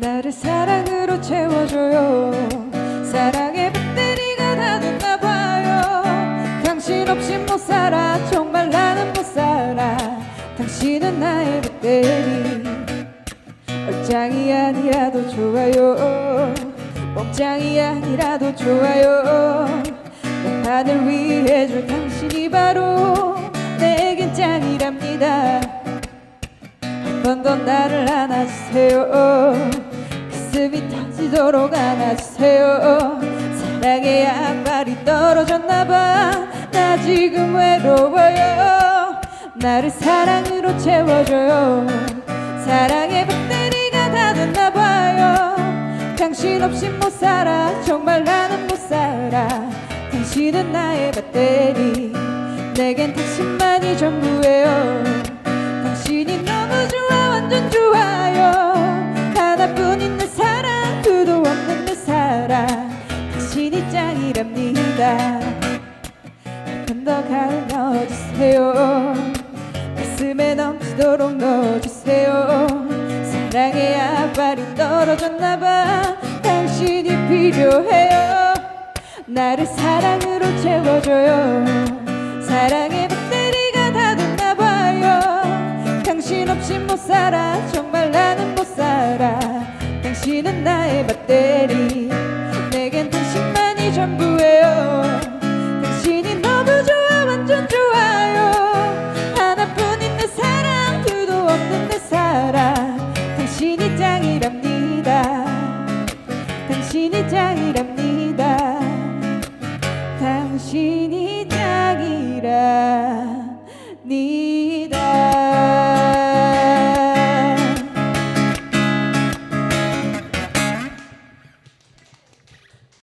나를 사랑으로 채워줘요. 사랑의 배터리가 다 됐나 봐요. 당신 없이 못 살아. 정말 나는 못 살아. 당신은 나의 배터리. 얼짱이 아니라도 좋아요. 멍짱이 아니라도 좋아요. 내 하늘 위에 줄 당신이 바로 내겐 짱이랍니다. 한 번 더 나를 안아주세요 가슴이 터지도록 안아주세요. 사랑의 약발이 떨어졌나봐. 나 지금 외로워요. 나를 사랑으로 채워줘요. 사랑의 배터리가 다 됐나봐요. 당신 없이 못 살아. 정말 나는 못 살아. 당신은 나의 배터리. 내겐 당신만이 전부예요 짱이랍니다. 한번더 가을 넣어주세요. 가슴에 넘치도록 넣어주세요. 사랑의 약발이 떨어졌나봐. 당신이 필요해요. 나를 사랑으로 채워줘요. 사랑의 배터리가 다 됐나봐요. 당신 없이 못 살아. 정말 나는 못 살아. 당신은 나의 배터리 전부예요. 당신이 너무 좋아 완전 좋아요. 하나뿐인 내 사랑 그도 없는 내 사랑. 당신이 짱이랍니다. 당신이 짱이랍니다. 당신이 짱이랍니다